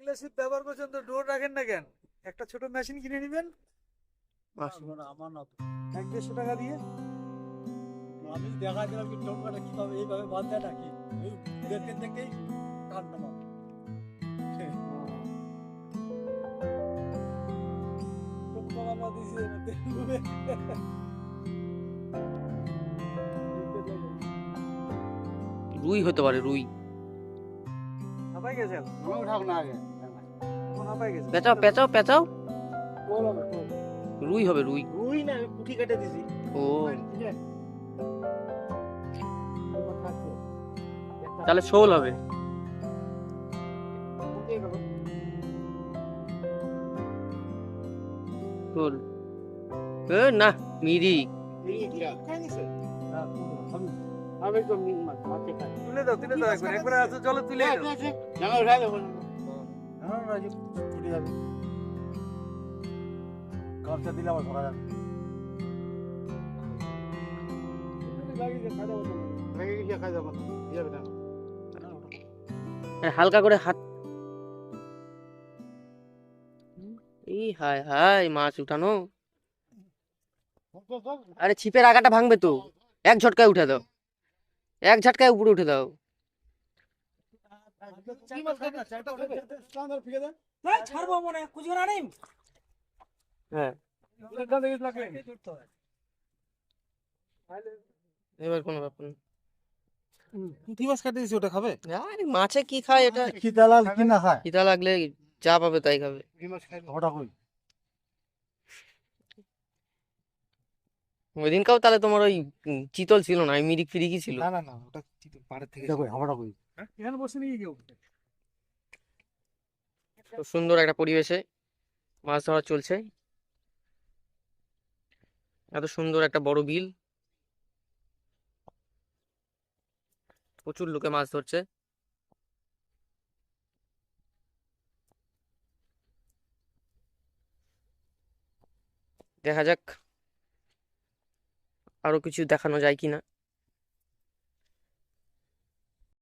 এগুলো ব্যবহার করছেন তো ডোর রাখেন না কেন? একটা ছোট মেশিন কিনে নেবেন। আমার না তো। এক দেড়শো টাকা দিয়ে। আমি দেখা দিলাম কি টোকাটা কীভাবে এইভাবে বাঁধতে নাকি এই দেখতে দেখতেই কান্না টোকা বাবা রুই হতে পারে রুই। হাঁপাই না আগে এখন হাঁপাই গেছেন? পেঁচাও পেঁচাও পেঁচাও। কোল হবে কোল রুই হবে রুই। রুই না পুঁটি কেটে দিছি। ও। তাহলে শোল হবে। শোল। এ না মিরি। আমি তো মিন মাছ মাছে খাই তুলে দাও তুলে দাও একবার একবার আছে জলে তুলে দাও। উঠাই দেবো হ্যাঁ রাজু ছুটি যাবে। গামছা দিলে আমার ধরা যাবে। হালকা করে হাত এই হায় হায় মাছ উঠানো। আরে ছিপের আগাটা ভাঙবে তো। এক ঝটকায় উঠে দাও। এক ঝটকায় উপরে উঠে দাও। মনে হ্যাঁ এবার কোনো ব্যাপার না। পুঁটি মাছ কাটে দিয়েছি ওটা খাবে? আরে মাছে কি খায় এটা? কি দালাল কি না খায়? খিদা লাগলে যা পাবে তাই খাবে। হঠাৎ ওই দিনকাও তাহলে তোমার ওই চিতল ছিল না? মিরিক ফিরিকি ছিল? না না না ওটা চিতল পাড়ের থেকে কই হাওড়া কই? এখানে বসে নিয়ে কেউ খুব সুন্দর একটা পরিবেশে মাছ ধরা চলছে। এত সুন্দর একটা বড় বিল। প্রচুর লোকে মাছ ধরছে। দেখা যাক। আরও কিছু দেখানো যায় কিনা?